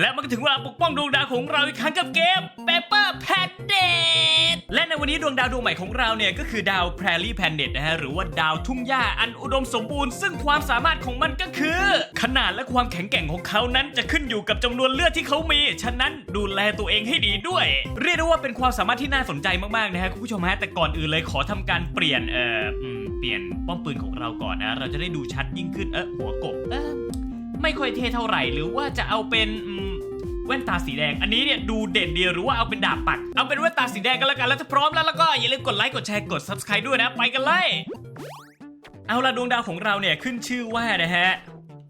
และมันก็ถึงเวลาปกป้องดวงดาวของเราอีกครั้งกับเกม Paper Planet และในวันนี้ดวงดาวดวงใหม่ของเราเนี่ยก็คือดาว Prairie Planet นะฮะหรือว่าดาวทุ่งหญ้าอันอุดมสมบูรณ์ ซึ่งความสามารถของมันก็คือ ขนาดและความแข็งแกร่งของเขานั้นจะขึ้นอยู่กับจำนวนเลือดที่เขามี ฉะนั้นดูแลตัวเองให้ดีด้วย เรียกได้ว่าเป็นความสามารถที่น่าสนใจมากๆนะฮะคุณผู้ชมฮะแต่ก่อนอื่นเลยขอทำการเปลี่ยนเอ่อเปลี่ยนป้อมปืนของเราก่อนนะ เราจะได้ดูชัดยิ่งขึ้นเออหัวกบเออไม่ค่อยเท่เท่าไหร่หรือว่าจะเอาเป็นอืม แว่นตาสีแดง อันนี้เนี่ยดูเด่นดีหรือว่าเอาเป็นดาบปัก เอาเป็นแว่นตาสีแดงกันแล้วกัน แล้วถ้าพร้อมแล้วแล้วก็อย่าลืมกดไลค์กดแชร์กด subscribe ด้วยนะ ไปกันเลย เอาละดวงดาวของเราเนี่ยขึ้นชื่อว่านะฮะ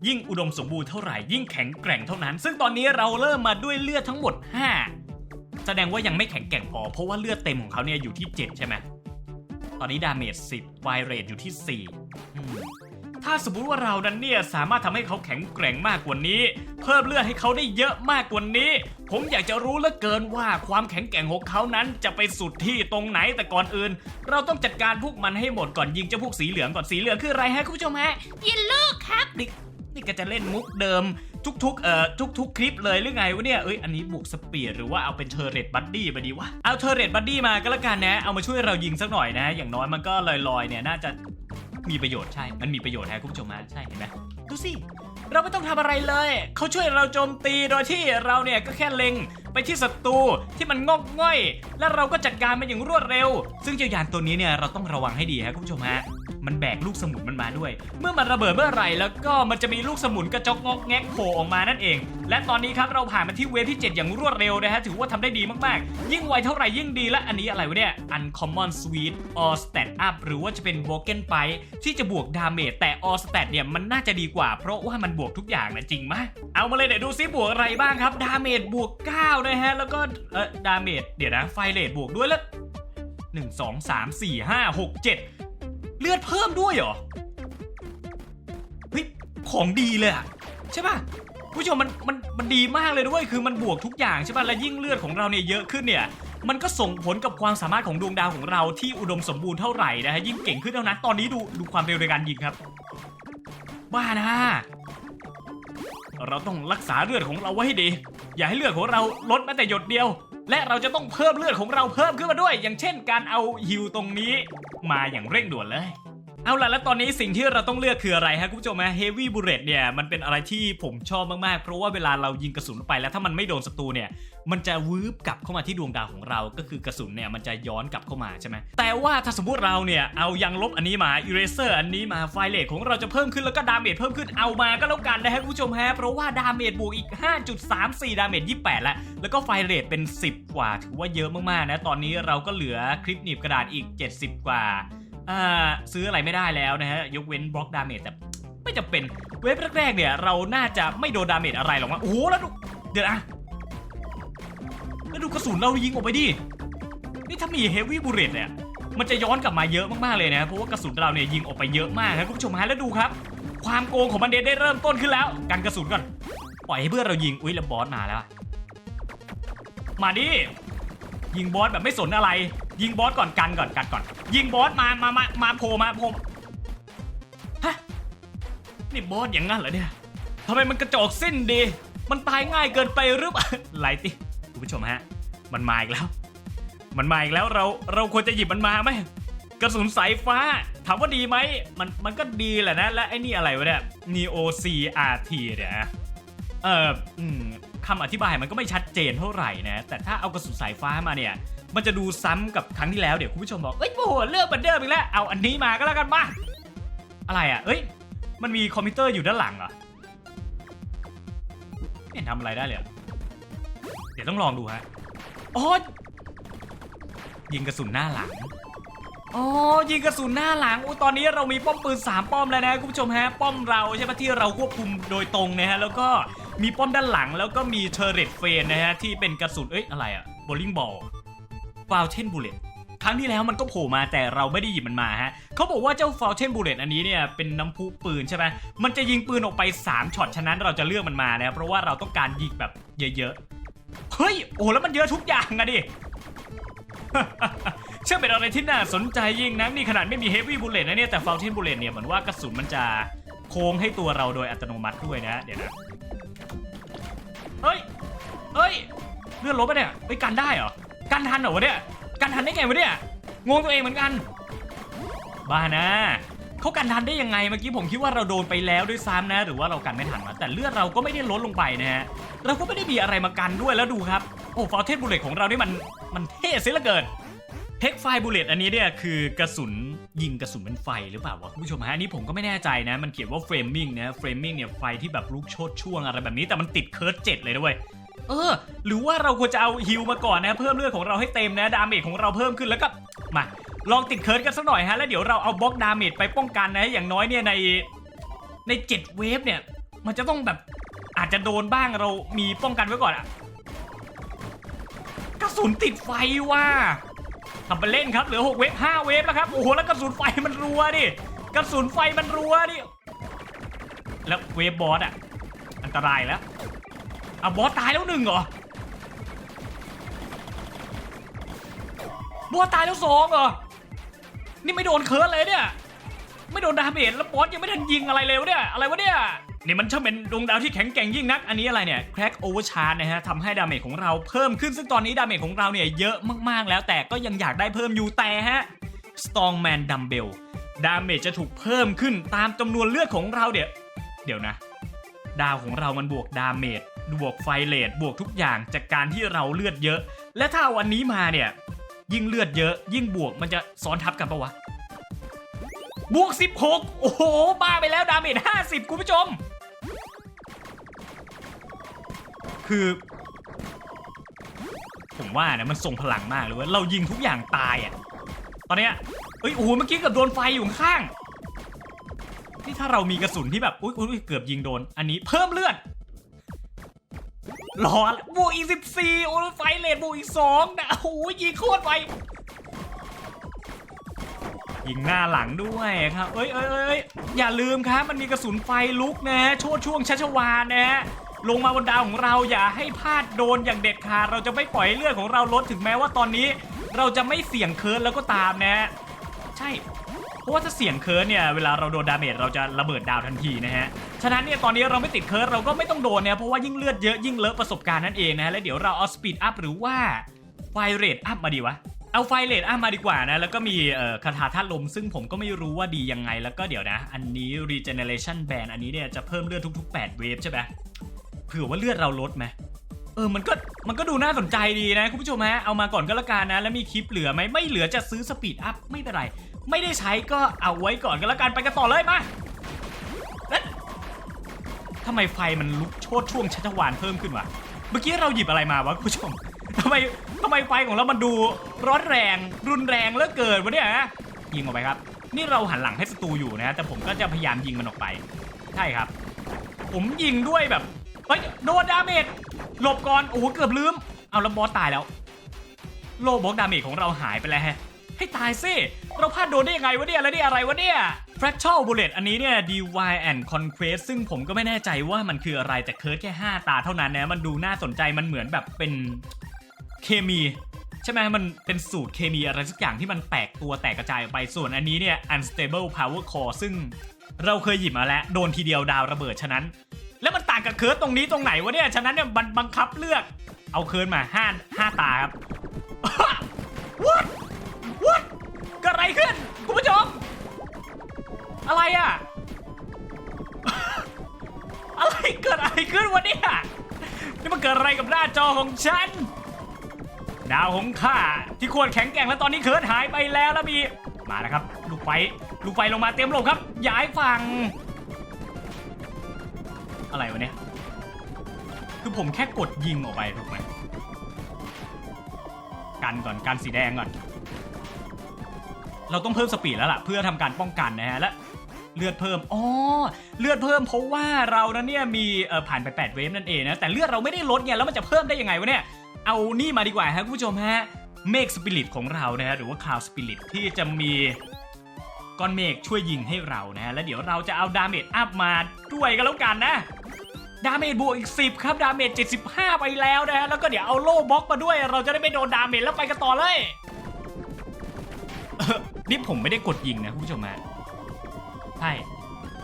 ยิ่งอุดมสมบูรณ์เท่าไหร่ยิ่งแข็งแกร่งเท่านั้น ซึ่งตอนนี้เราเริ่มมาด้วยเลือดทั้งหมด 5 แสดงว่ายังไม่แข็งแกร่งพอ เพราะว่าเลือดเต็มของเขาเนี่ยอยู่ที่ 7 ใช่ไหมตอนนี้ดาเมจ10ไวเรทอยู่ที่4 ถ้าสมมุติว่าเรานั้นเนี่ยสามารถทำให้เขาแข็งแกร่งมากกว่านี้ เพิ่มเลือดให้เขาได้เยอะมากกว่านี้ ผมอยากจะรู้เหลือเกินว่าความแข็งแกร่งของเขานั้นจะไปสุดที่ตรงไหนแต่ก่อนอื่น เราต้องจัดการพวกมันให้หมดก่อนยิงเจ้าพวกสีเหลืองก่อนสีเหลืองคืออะไรฮะคุณผู้ชมฮะยินลูกครับนี่นี่ก็จะเล่นมุกเดิมทุกๆ เอ่อ ทุกๆ คลิปเลยหรือไงวะเนี่ย เอ้ย อันนี้บวกสปีดหรือว่าเอาเป็นเทอร์เรตบัดดี้มาดีวะ เอาเทอร์เรตบัดดี้มาก็แล้วกันนะ เอามาช่วยเรายิงสักหน่อยนะ อย่างน้อยมันก็ลอยๆ เนี่ย น่าจะ มีประโยชน์ใช่ มันมีประโยชน์ฮะคุณผู้ชมฮะใช่เห็นไหมดูสิ เราไม่ต้องทำอะไรเลย เขาช่วยเราโจมตีโดยที่เราเนี่ยก็แค่เล็งไปที่ศัตรูที่มันงอกง่อย และเราก็จัดการมันอย่างรวดเร็ว ซึ่งเจ้ายานตัวนี้เนี่ยเราต้องระวังให้ดีฮะคุณผู้ชมฮะ มันแบกลูกสมุนมันมาด้วย เมื่อมันระเบิดเมื่อไหร่แล้วก็มันจะมีลูกสมุนกระจกงอกแงกโผล่ออกมานั่นเอง และตอนนี้ครับเราผ่านมาที่เวฟที่ 7 อย่างรวดเร็วนะฮะถือว่าทำได้ดีมากๆ ยิ่งไวเท่าไหร่ยิ่งดีและอันนี้อะไรวะเนี่ย Uncommon Sweet All Stat Up หรือว่าจะเป็น Broken p i ที่จะบวกดาเมจแต่ All Stat เนี่ยมันน่าจะดีกว่า เพราะว่ามันบวกทุกอย่างนะจริงไหมเอามาเลยเดี๋ยวดูซิบวกอะไรบ้างครับดาเมจบวก9นะฮะแล้วก็เออดาเมจเดี๋ยวนะไฟเรทบวกด้วยแล้ว1 2 3 4 5 6 7 เลือดเพิ่มด้วยเหรอเฮ้ยของดีเลยอะใช่ป่ะผู้ชมมันมันมันดีมากเลยด้วยคือมันบวกทุกอย่างใช่ป่ะและยิ่งเลือดของเราเนี่ยเยอะขึ้นเนี่ยมันก็ส่งผลกับความสามารถของดวงดาวของเราที่อุดมสมบูรณ์เท่าไหร่นะฮะยิ่งเก่งขึ้นเท่านั้นตอนนี้ดูดูความเร็วในการยิงครับ บ้านะ เราต้องรักษาเลือดของเราไว้ให้ดี อย่าให้เลือดของเราลดแม้แต่หยดเดียว และเราจะต้องเพิ่มเลือดของเราเพิ่มขึ้นมาด้วย อย่างเช่น การเอาฮิวตรงนี้ มาอย่างเร่งด่วนเลย เอาล่ะแล้วตอนนี้สิ่งที่เราต้องเลือกคืออะไรฮะคุณผู้ชมฮะเฮฟวี่บูเลตเนี่ยมันเป็นอะไรที่ผมชอบมาก ๆ เพราะว่าเวลาเรายิงกระสุนไปแล้วถ้ามันไม่โดนศัตรูเนี่ยมันจะวืบกลับเข้ามาที่ดวงดาวของเรา ก็คือกระสุนเนี่ยมันจะย้อนกลับเข้ามาใช่ไหมแต่ว่าถ้าสมมติเราเนี่ยเอายังลบอันนี้มาอิเรเซอร์อันนี้มาไฟเลทของเราจะเพิ่มขึ้นแล้วก็ดาเมจเพิ่มขึ้นเอามาก็แล้วกันนะฮะคุณผู้ชมฮะเพราะว่าดาเมจบวกอีก 5.34 ดาเมจ28แล้วแล้วก็ไฟเรทเป็น 10 กว่าถือว่าเยอะมากๆนะตอนนี้เราก็เหลือคลิปหนีบกระดาษอีก 70 กว่า อ่าซื้ออะไรไม่ได้แล้วนะฮะ ยกเว้นบล็อกดาเมจแต่ไม่จำเป็น เว็บแรกๆเนี่ยเราน่าจะไม่โดนดาเมจอะไรหรอกนะโอ้โหแล้วดูเดี๋ยวนะแล้วดูกระสุนเรายิงออกไปดิ นี่ถ้ามีเฮฟวี่บูเลตเนี่ยมันจะย้อนกลับมาเยอะมากๆเลยนะ เพราะว่ากระสุนเราเนี่ยยิงออกไปเยอะมากครับคุณผู้ชมฮะแล้วดูครับ ความโกงของมันเดได้เริ่มต้นขึ้นแล้ว กันกระสุนก่อน ปล่อยให้เพื่อนเรายิง อุ้ยแล้วบอสมาแล้ว มาดิ ยิงบอสแบบไม่สนอะไร ยิงบอสก่อนกันก่อนกันก่อน ยิงบอสมามามามาโผล่มาโผล่ฮะนี่บอสอย่างงั้นเหรอเนี่ยทำไมมันกระจอกสิ้นดี มันตายง่ายเกินไปหรือเปล่าไหลติคุณผู้ชมฮะ มันมาอีกแล้ว มันมาอีกแล้วเราเราควรจะหยิบมันมาไหมกระสุนสายฟ้าถามว่าดีไหมมันมันก็ดีแหละนะ และไอ้นี่อะไรวะเนี่ย Neo CRT เนี่ยเอออืมคำอธิบายมันก็ไม่ชัดเจนเท่าไหร่นะ แต่ถ้าเอากระสุนสายฟ้ามาเนี่ย มันจะดูซ้ำกับครั้งที่แล้วเดี๋ยวคุณผู้ชมบอกเอ้ยโอ้โหเลือกเหมือนเดิมอีกแล้วเอาอันนี้มาก็แล้วกันมาอะไรอะเอ้ยมันมีคอมพิวเตอร์อยู่ด้านหลังเหรอไม่เห็นทำอะไรได้เลยเดี๋ยวต้องลองดูฮะอ๋อยิงกระสุนหน้าหลังอ๋อยิงกระสุนหน้าหลังอุ้ตอนนี้เรามีป้อมปืน 3 ป้อมแล้วนะคุณผู้ชมฮะป้อมเราใช่ปะที่เราควบคุมโดยตรงนะฮะแล้วก็มีป้อมด้านหลังแล้วก็มีเทอร์เรตเฟนนะฮะที่เป็นกระสุนเอ้ยอะไรอะโบลิ่งบอล ฟาวเทนบูเลตครั้งที่แล้วมันก็โผล่มาแต่เราไม่ได้หยิบมันมาฮะเขาบอกว่าเจ้าฟาวเทนบูเลตอันนี้เนี่ยเป็นน้ำพุปืนใช่ไหมมันจะยิงปืนออกไป 3ช็อตฉะนั้นเราจะเลือกมันมานะเพราะว่าเราต้องการยิงแบบเยอะๆ เฮ้ย โอ้แล้วมันเยอะทุกอย่างอะดิเชื่อเป็นอะไรที่น่าสนใจยิ่งนะนี่ขนาดไม่มีเฮฟวี่บูเลตนะเนี่ยแต่ฟ o ลเทนบูเลตเนี่ยเหมือนว่ากระสุนมันจะโค้งให้ตัวเราโดยอัตโนมัติด้วยนะเดี๋ยวนะเฮ้ยเอ้ยเลื่อนลบไปเนี่ยเอ้ยกันได้เหรอ กันทันเหรอวะเนี่ยกันทันได้ไงวะเนี่ยงงตัวเองเหมือนกัน บ้านะเขากันทันได้ยังไงเมื่อกี้ผมคิดว่าเราโดนไปแล้วด้วยซ้ำนะ หรือว่าเรากันไม่ทันวะแต่เลือดเราก็ไม่ได้ลดลงไปนะฮะเราก็ไม่ได้มีอะไรมากันด้วยแล้วดูครับโอ้ฟอร์เทสบูเลตของเรานี่มันมันเท่เสียเหลือเกินเทคไฟบูเลตอันนี้เนี่ยคือกระสุนยิงกระสุนเป็นไฟหรือเปล่าวะคุณผู้ชมฮะอันนี้ผมก็ไม่แน่ใจนะ มันเขียนว่าเฟรมมิ่งนะเฟรมมิ่งเนี่ยไฟที่แบบลุกโชดช่วงอะไรแบบนี้แต่มันติดเคิร์ดเจ็ดเลยด้วย เออ หรือว่าเราควรจะเอาฮิลมาก่อนนะเพิ่มเลือดของเราให้เต็มนะดาเมจของเราเพิ่มขึ้นแล้วก็มาลองติดเคิร์ดกันสักหน่อยฮะแล้วเดี๋ยวเราเอาบล็อกดาเมจไปป้องกันนะอย่างน้อยเนี่ยในในเจ็ดเวฟเนี่ยมันจะต้องแบบอาจจะโดนบ้างเรามีป้องกันไว้ก่อนอะกระสุนติดไฟว่ะทำไปเล่นครับเหลือ 6 เวฟ5เวฟแล้วครับโอ้โหแล้วกระสุนไฟมันรัวดิกระสุนไฟมันรัวดิแล้วเวฟบอสอะอันตรายแล้ว อะบอสตายแล้วหนึ่งเหรอ บอสตายแล้วสองเหรอ นี่ไม่โดนเคิร์ดเลยเนี่ย ไม่โดนดาเมจแล้วบอสยังไม่ทันยิงอะไรเลยวะเนี่ย อะไรวะเนี่ย นี่มันช่างเป็นดวงดาวที่แข็งแกร่งยิ่งนัก อันนี้อะไรเนี่ยแคร็กโอเวอร์ชาร์นะฮะทำให้ดาเมจของเราเพิ่มขึ้น ซึ่งตอนนี้ดาเมจของเราเนี่ยเยอะมากๆแล้ว แต่ก็ยังอยากได้เพิ่มอยู่แต่ฮะ Strongman Dumbbell ดาเมจจะถูกเพิ่มขึ้นตามจำนวนเลือดของเราเดี๋ยวเดี๋ยวนะ ดาวของเรามันบวกดาเมจ บวกไฟเลทบวกทุกอย่างจากการที่เราเลือดเยอะ และถ้าวันนี้มาเนี่ย ยิ่งเลือดเยอะ ยิ่งบวกมันจะซ้อนทับกันปะวะ บวก 16 โอ้โห บ้าไปแล้วดาเมจ50 คุณผู้ชม คือ ผมว่านะมันทรงพลังมากเลยว่าเรายิงทุกอย่างตายอะ ตอนเนี้ยเอ้ยโอ้โหเมื่อกี้เกือบโดนไฟอยู่ข้างนี่ถ้าเรามีกระสุนที่แบบ อุ้ยอุ้ยเกือบยิงโดน อันนี้เพิ่มเลือด รอละบวกอีกสิบสี่โอ้ยไฟเลทบวกอีกสองนะโอ้โหยิงโคตรไวยิงหน้าหลังด้วยครับ เอ้ยเอ้ยเอ้ยอย่าลืมครับ มันมีกระสุนไฟลุกนะโชดช่วงชัชวานนะลงมาบนดาวของเราอย่าให้พลาดโดนอย่างเด็ดขาด เราจะไม่ปล่อยเลือดของเราลดถึงแม้ว่าตอนนี้ เราจะไม่เสี่ยงเคิร์ดแล้วก็ตามนะ ใช่ ราะว่าถ้าเสี่ยงเคิร์ดเนี่ยเวลาเราโดนดาเมจเราจะระเบิดดาวทันทีนะฮะฉะนั้นเนี่ยตอนนี้เราไม่ติดเคิร์ดเราก็ไม่ต้องโดนเนี่ยเพราะว่ายิ่งเลือดเยอะยิ่งเลอะประสบการณ์นั่นเองนะฮะแล้วเดี๋ยวเราเอาสปีดอัพหรือว่าไฟเรทอัพมาดีวะเอาไฟเรทอัพมาดีกว่านะ แล้วก็มีเอ่อคาถาธาตุลม ซึ่งผมก็ไม่รู้ว่าดียังไงแล้วก็เดี๋ยวนะ อันนี้ regeneration band อันนี้เนี่ยจะเพิ่มเลือดทุก ๆ 8 เวฟใช่ไหมเผื่อว่าเลือดเราลดไหมเออมันก็มันก็ดูน่าสนใจดีนะ คุณผู้ชมฮะเอามาก่อนก็แล้วกันนะ แล้วมีคลิปเหลือไหมไม่เหลือจะซื้อสปีดอัพไม่เป็นไร ไม่ได้ใช้ก็เอาไว้ก่อนก็แล้วกันไปกันต่อเลยมาทำไมไฟมันลุกโชดช่วงชัชวานเพิ่มขึ้นวะ เมื่อกี้เราหยิบอะไรมาวะคุณผู้ชมทำไมทำไมไฟของเรามันดูร้อนแรง รุนแรงเหลือเกินวะเนี่ยฮะยิงออกไปครับ นี่เราหันหลังให้ศัตรูอยู่นะ แต่ผมก็จะพยายามยิงมันออกไป ใช่ครับ ผมยิงด้วยแบบ เฮ้ยโดนดาเมจ หลบก่อน โอ้โหเกือบลืม เอาแล้วบอสตายแล้ว โลบล็อกดาเมจของเราหายไปแล้วฮะ ให้ตายสิเราพลาดโดนได้ยังไงวะเนี่ยแล้วนี่อะไรวะเนี่ย Fractal Bullet อันนี้เนี่ย DY and Conquest ซึ่งผมก็ไม่แน่ใจว่ามันคืออะไรแต่เคิร์ดแค่ 5 ตาเท่านั้นนะมันดูน่าสนใจมันเหมือนแบบเป็นเคมีใช่ไหมมันเป็นสูตรเคมีอะไรสักอย่างที่มันแตกตัวแตกกระจายออกไปส่วนอันนี้เนี่ย Unstable Power Core ซึ่งเราเคยหยิบมาแล้ว โดนทีเดียวดาวระเบิดฉะนั้น แล้วมันต่างกับเคิร์ดตรงนี้ตรงไหนวะเนี่ย ฉะนั้นเนี่ยมันบังคับเลือก เอาเคิร์ดมาห้าห้าตาครับ What กิดอะไรขึ้น คุณผู้ชม อะไรอะ อะไรเกิดอะไรขึ้นวะเนี่ยนี่มันเกิดอะไรกับหน้าจอของฉัน ดาวของข้าที่ควรแข็งแกร่งแล้วตอนนี้เคิร์ดหายไปแล้วแล้วมี มาแล้วครับ ลูกไฟ ลูกไฟลงมาเตรียมหลบครับย้ายฝั่ง อะไรวะเนี่ย คือผมแค่กดยิงออกไปถูกไหมกันก่อนกันสีแดงก่อน เราต้องเพิ่มสปีดแล้วล่ะ เพื่อทำการป้องกันนะฮะและเลือดเพิ่ม อ๋อ เลือดเพิ่มเพราะว่าเรานนเนี่ยมีเอ่อผ่านไป 8 เวฟนั่นเองนะ แต่เลือดเราไม่ได้ลดไงแล้วมันจะเพิ่มได้ยังไงวะเนี่ย เอานี่มาดีกว่าฮะคุณผู้ชมฮะ เมฆสปิริตของเรานะฮะหรือว่าคาวสปิริตที่จะมีก้อนเมฆช่วยยิงให้เรานะฮะ แล้วเดี๋ยวเราจะเอาดาเมจอัพมาด้วยกันแล้วกันนะ ดาเมจบวกอีก 10 ครับ ดาเมจ75 ไปแล้วนะฮะ แล้วก็เดี๋ยวเอาโล่บล็อกมาด้วย เราจะได้ไม่โดนดาเมจแล้วไปกันต่อเลย นี่ผมไม่ได้กดยิงนะคุณผู้ชมฮะใช่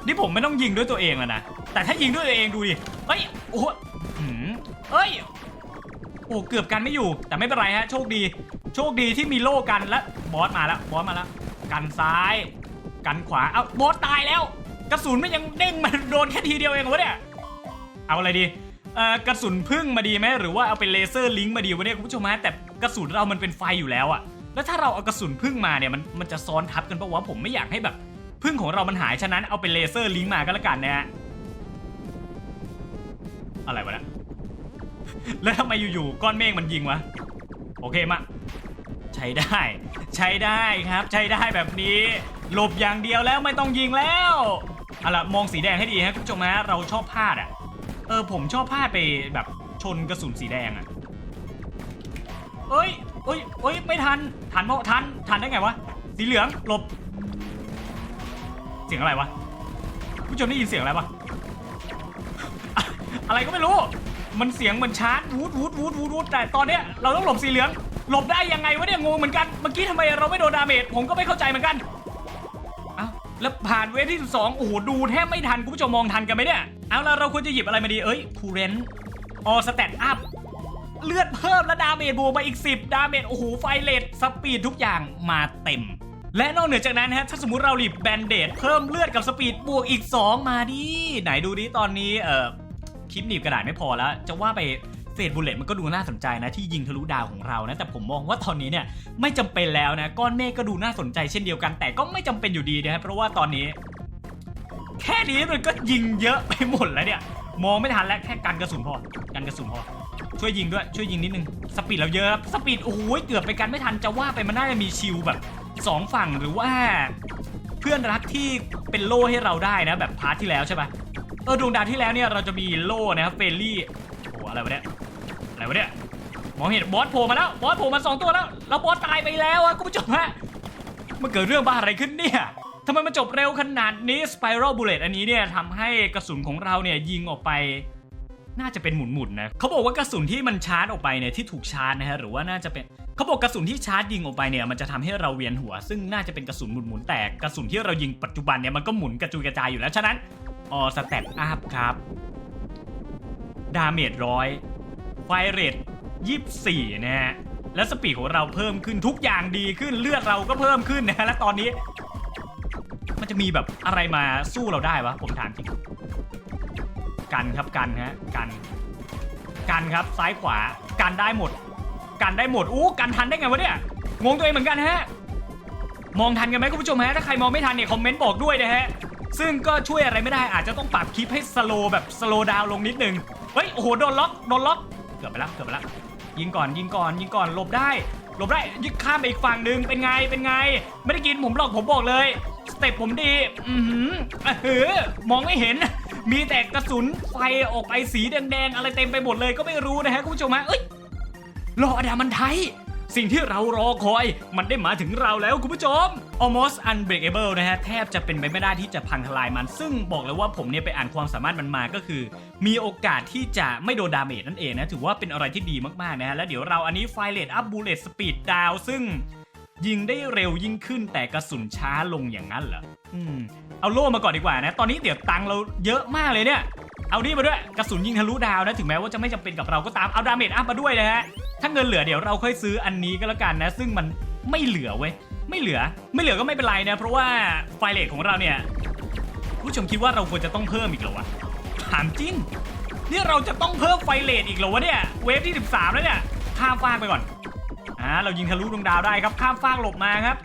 นี่ผมไม่ต้องยิงด้วยตัวเองแล้วนะ แต่ถ้ายิงด้วยตัวเองดูดิเฮ้ย โอ้โหเฮ้ย โอ้เกือบกันไม่อยู่ แต่ไม่เป็นไรฮะ โชคดี โชคดีที่มีโล่กันและบอสมาแล้ว บอสมาแล้ว กันซ้าย กันขวา เอาบอสตายแล้ว กระสุนไม่ยังเด้งมันโดนแค่ทีเดียวเองวะเนี่ย เอาอะไรดีเออกระสุนพึ่งมาดีไหมหรือว่าเอาเป็นเลเซอร์ลิงก์มาดีวะเนี่ยคุณผู้ชมฮะแต่กระสุนเรามันเป็นไฟอยู่แล้วอะ แล้วถ้าเราเอากระสุนพึ่งมาเนี่ยมันมันจะซ้อนทับกันปะวะผมไม่อยากให้แบบพึ่งของเรามันหายฉะนั้นเอาเป็นเลเซอร์ลิงก์มาก็แล้วกันนะฮะอะไรวะนี่ยแล้วทำไมอยู่ๆก้อนเมฆมันยิงวะโอเคมาใช้ได้ ใช้ได้ครับ ใช้ได้แบบนี้หลบอย่างเดียวแล้วไม่ต้องยิงแล้วเอาล่ะมองสีแดงให้ดีฮะคุณผู้ชมฮะเราชอบพลาดอะเออผมชอบพลาดไปแบบชนกระสุนสีแดงอะ่ะเอ้ย เอ้ยเอ้ยไม่ทันทันเพราะทันทันได้ไงวะสีเหลืองหลบ เสียงอะไรวะผู้ชมได้ยินเสียงอะไรปะอะไรก็ไม่รู้ มันเสียงเหมือนชาร์จวูดวูดวูดวูดวูดแต่ตอนเนี้ยเราต้องหลบสีเหลือง หลบได้ยังไงวะเนี่ยงงเหมือนกันเมื่อกี้ทำไมเราไม่โดนดาเมจผมก็ไม่เข้าใจเหมือนกันเอาแล้วผ่านเวฟที่12โอ้โหดูแทบไม่ทันคุณผู้ชมมองทันกันไหมเนี่ยเอาละเราควรจะหยิบอะไรมาดีเอ้ยคูเรนออสแตทอัพ เลือดเพิ่มและดาเมจบวกมาอีก 10 ดาเมจโอ้โหไฟเลทสปีดทุกอย่างมาเต็ม และนอกเหนือจากนั้นฮะถ้าสมมติเราหลีบแบนเดดเพิ่มเลือดกับสปีดบวกอีก 2 มาดิไหนดูดิตอนนี้เอ่อคลิปหนีบกระดาษไม่พอแล้ว จะว่าไปเฟดบุลเลตมันก็ดูน่าสนใจนะที่ยิงทะลุดาวของเรานะแต่ผมมองว่าตอนนี้เนี่ยไม่จำเป็นแล้วนะก้อนเมฆก็ดูน่าสนใจเช่นเดียวกัน แต่ก็ไม่จำเป็นอยู่ดีนะครับเพราะว่าตอนนี้ แค่นี้มันก็ยิงเยอะไปหมดแล้วเนี่ย มองไม่ทันแล้วแค่กันกระสุนพอกันกระสุนพอ ช่วยยิงด้วยช่วยยิงนิดนึงสปีดเราเยอะครับสปีดโอ้โหเกือบไปกันไม่ทันจะว่าไปมันน่าจะมีชิลแบบสองฝั่งหรือว่า เพื่อนรักที่เป็นโล่ให้เราได้นะ แบบพาร์ทที่แล้วใช่ปะเออดวงดาวที่แล้วเนี่ยเราจะมีโล่นะครับเฟลลี่โอ้โหอะไรวะเนี่ยอะไรวะเนี่ยมองเห็นบอสโผล่มาแล้วบอสโผล่มาสองตัวแล้วแล้วบอสตายไปแล้วอะคุณผู้ชมฮะมันเกิดเรื่องบ้าอะไรขึ้นเนี่ยทำไมมันจบเร็วขนาดนี้สไปรัลบูเลตอันนี้เนี่ยทำให้กระสุนของเราเนี่ยยิงออกไป น่าจะเป็นหมุนๆนนะเขาบอกว่ากระสุนที่มันชาร์จออกไปเนี่ยที่ถูกชาร์จนะฮะหรือว่าน่าจะเป็นเขาบอกกระสุนที่ชาร์จยิงออกไปเนี่ยมันจะทำให้เราเวียนหัว ซึ่งน่าจะเป็นกระสุนหมุนๆแต่กระสุนที่เรายิงปัจจุบันเนี่ยมันก็หมุนกระจุยกระจายอยู่แล้วฉะนั้นออสแตทอัพครับดาเมจร้อยไฟเรทยี่สี่นะฮะและสปีดของเราเพิ่มขึ้นทุกอย่างดีขึ้นเลือดเราก็เพิ่มขึ้นนะฮะและตอนนี้ มันจะมีแบบอะไรมาสู้เราได้วะผมถามจริง กันครับกันฮะกัน กันครับซ้ายขวากันได้หมด กันได้หมดอู้กันทันได้ไงวะเนี่ยงงตัวเองเหมือนกันฮะมองทันกันไหมคุณผู้ชมฮะถ้าใครมองไม่ทันเนี่ยคอมเมนต์บอกด้วยนะฮะซึ่งก็ช่วยอะไรไม่ได้อาจจะต้องปรับคลิปให้สโลแบบสโลดาวลงนิดนึงเฮ้ยโอ้โหโดนล็อกโดนล็อกเกือบไปแล้วเกือบไปแล้วยิงก่อนยิงก่อนยิงก่อนหลบได้หลบได้ยิงข้ามไปอีกฝั่งหนึ่งเป็นไงเป็นไง ไม่ได้กินผมหรอกผมบอกเลย สเต็ปผมดี อือหืออะหือมองไม่เห็น มีแต่กระสุนไฟออกไปสีแดงๆอะไรเต็มไปหมดเลยก็ไม่รู้นะฮะคุณผู้ชมฮะเอ้ยรอดามันไทยสิ่งที่เรารอคอยมันได้มาถึงเราแล้วคุณผู้ชม almost unbreakable นะฮะ แทบจะเป็นไปไม่ได้ที่จะพังทลายมัน ซึ่งบอกเลยว่าผมเนี่ยไปอ่านความสามารถมันมาก็คือ มีโอกาสที่จะไม่โดนดาเมจนั่นเองนะ ถือว่าเป็นอะไรที่ดีมากๆนะฮะ แล้วเดี๋ยวเราอันนี้ไฟเลตอัพบูเลตสปีดดาวซึ่ง ยิงได้เร็วยิ่งขึ้นแต่กระสุนช้าลงอย่างนั้นเหรออืมเอาโล่มาก่อนดีกว่านะ ตอนนี้เดี๋ยวตังค์เราเยอะมากเลยเนี่ย เอานี่มาด้วยกระสุนยิงทะลุดาวนะ ถึงแม้ว่าจะไม่จำเป็นกับเราก็ตามเอาดาเมจอัพมาด้วยนะฮะ ถ้าเงินเหลือเดี๋ยวเราค่อยซื้ออันนี้ก็แล้วกันนะ ซึ่งมันไม่เหลือเว้ย ไม่เหลือ ไม่เหลือก็ไม่เป็นไรนะ เพราะว่าไฟเลทของเราเนี่ย ผู้ชมคิดว่าเราควรจะต้องเพิ่มอีกเหรอวะ ถามจริงนี่เราจะต้องเพิ่มไฟเลทอีกเหรอวะเนี่ย เวฟที่ 13 แล้วเนี่ยข้ามฟากไปก่อน อ่าเรายิงทะลุดวงดาวได้ครับข้ามฟากหลบมาครับ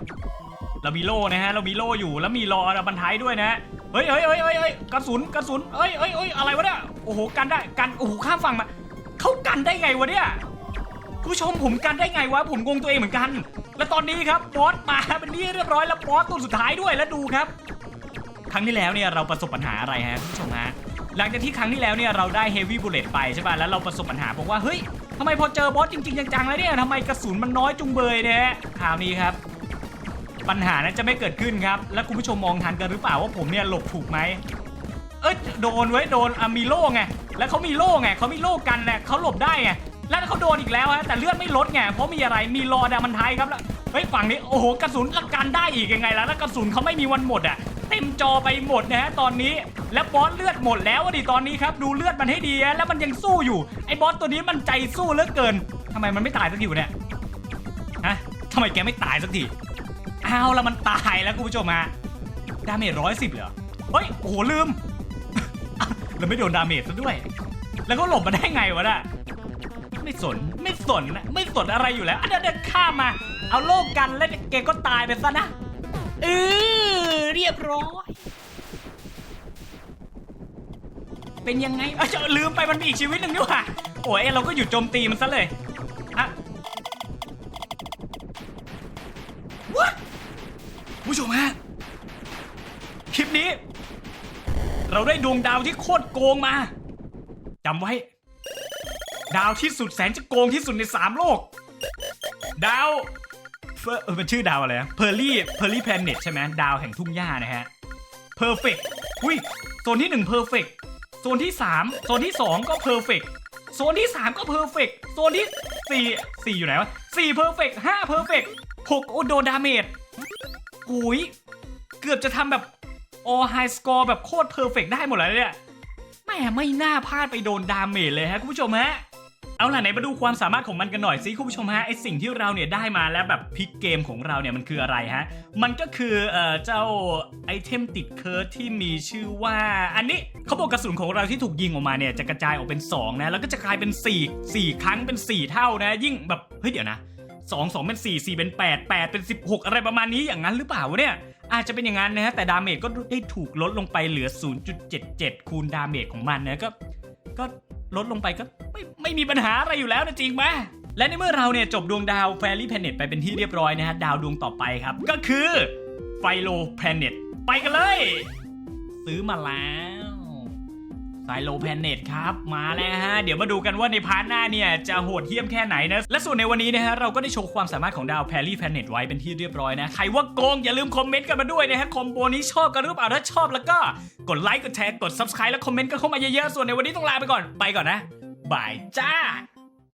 เรามีโล่นะฮะเรามีโล่อยู่แล้วมีรอบันท้ายด้วยนะเฮ้ยเฮ้ยเฮ้ยเฮ้ยกระสุนกระสุนเฮ้ยเฮ้ยเฮ้ยอะไรวะเนี่ยโอ้โหกันได้กันโอ้โหข้ามฝั่งมาเขากันได้ไงวะเนี่ยผู้ชมผมกันได้ไงวะผมงงตัวเองเหมือนกัน และตอนนี้ครับบอสมาเป็นที่เรียบร้อยแล้วบอสตัวสุดท้ายด้วยแล้วดูครับ ครั้งที่แล้วเนี่ยเราประสบปัญหาอะไรฮะผู้ชมฮะหลังจากที่ครั้งที่แล้วเนี่ยเราได้เฮฟวี่บุลเลตไปใช่ป่ะแล้วเราประสบปัญหาบอกว่าเฮ้ย ทำไมพอเจอบอสจริงๆจังๆแล้วเนี่ยทำไมกระสุนมันน้อยจุงเบยเนี่ยฮะคราวนี้ครับ ปัญหานั้นจะไม่เกิดขึ้นครับ แล้วคุณผู้ชมมองทันกันหรือเปล่าว่าผมเนี่ยหลบถูกไหมเอ้ยโดนไว้ยโดนอะมีโล่ไงแล้วเขามีโล่ไงเขามีโล่กันแหละเขาหลบได้ไงแล้วเขาโดนอีกแล้วฮะแต่เลือดไม่ลดไงเพราะมีอะไรมีรอดามันไทยครับแล้วเฮ้ยฝั่งนี้โอ้โหกระสุนละกันได้อีกยังไงล่ะแล้วกระสุนเขาไม่มีวันหมดอะ เต็มจอไปหมดนะฮะตอนนี้ และบอสเลือดหมดแล้วอะดิตอนนี้ครับดูเลือดมันให้ดีแล้วมันยังสู้อยู่ไอ้บอสตัวนี้มันใจสู้เหลือเกินทำไมมันไม่ตายสักทีเนี่ยฮะทำไมแกไม่ตายสักทีเอาละมันตายแล้วคุณผู้ชมฮะดาเมจร้อยสิบเหรอเฮ้ยโอ้โหลืมแล้วไม่โดนดาเมจซะด้วย แล้วก็หลบมาได้ไงวะน่ะไม่สนไม่สนนะไม่สนอะไรอยู่แล้วอะเดี๋ยวเดินข้ามมา เอาโลกกันแล้วแกก็ตายไปซะนะเออ เรียบร้อย เป็นยังไงเอ้ยจ้าลืมไปมันมีอีกชีวิตหนึ่งนี่หว่าโอ้ยเราก็หยุดโจมตีมันซะเลยอะวะผู้ชมฮะ คลิปนี้ เราได้ดวงดาวที่โคตรโกงมาจำไว้ ดาวที่สุดแสนจะโกงที่สุดในสามโลก ดาว เฟอร์เออมันชื่อดาวอะไรนะเพอร์ลี่เพอร์ลี่แพลเน็ตใช่ไหมดาวแห่งทุ่งหญ้านะฮะเพอร์เฟกต์อุ้ยโซนที่1เพอร์เฟกโซนที่ 3 โซนที่ 2 ก็เพอร์เฟกโซนที่ 3 ก็เพอร์เฟกโซนที่ 4 4 อยู่ไหนวะ4เพอร์เฟกต์5เพอร์เฟก6โอโดนดาเมจอุ้ยเกือบจะทำแบบ all high score แบบโคตรเพอร์เฟกได้หมดแล้วเนี่ยแม่ไม่น่าพลาดไปโดนดาเมจเลยฮะคุณผู้ชมฮะ เอาล่ะไหนมาดูความสามารถของมันกันหน่อยสิคุณผู้ชมฮะไอสิ่งที่เราเนี่ยได้มาแล้วแบบพลิกเกมของเราเนี่ยมันคืออะไรฮะ มันก็คือเอ่อเจ้าไอเทมติดเคิร์ดที่มีชื่อว่า อันนี้เขาบอกกระสุนของเราที่ถูกยิงออกมาเนี่ยจะกระจายออกเป็น2นะแล้วก็จะกลายเป็น4 4ครั้งเป็น 4 เท่านะ ยิ่งแบบเฮ้ยเดี๋ยวนะ2 2 เป็น 4 4 เป็น 8 8 เป็น 16 อะไรประมาณนี้อย่างนั้นหรือเปล่าวะเนี่ย อาจจะเป็นอย่างนั้นนะฮะแต่ดาเมจก็ได้ถูกลดลงไปเหลือ 0.77 คูณดาเมจของมันนะก็ก็ลดลงไปก็ ไม่มีปัญหาอะไรอยู่แล้วนะจริงไหมและในเมื่อเราเนี่ยจบดวงดาว f a i r y Planet ไปเป็นที่เรียบร้อยนะฮะดาวดวงต่อไปครับ ก็คือไฟโล Planet ไปกันเลย ซื้อมาแล้วไฟโล Planet ครับ มาแล้วฮะ เดี๋ยวมาดูกันว่าในพาร์ทหน้าเนี่ย จะโหดเหี้ยมแค่ไหนนะ และส่วนในวันนี้นะฮะ เราก็ได้โชว์ความสามารถของดาว p a r y Planet ไว้เป็นที่เรียบร้อยนะ ใครว่าโกง อย่าลืมคอมเมนต์กันมาด้วยนะฮะ คอมโบนี้ชอบกันหรือเปล่าถ้าชอบแล้วก็กดไลค์กดแชร์กด subscribe แล้วคอมเมนต์กันเข้ามาเยอะๆส่วนในวันนี้ต้องลาไปก่อนไปก่อนนะ บายจ้า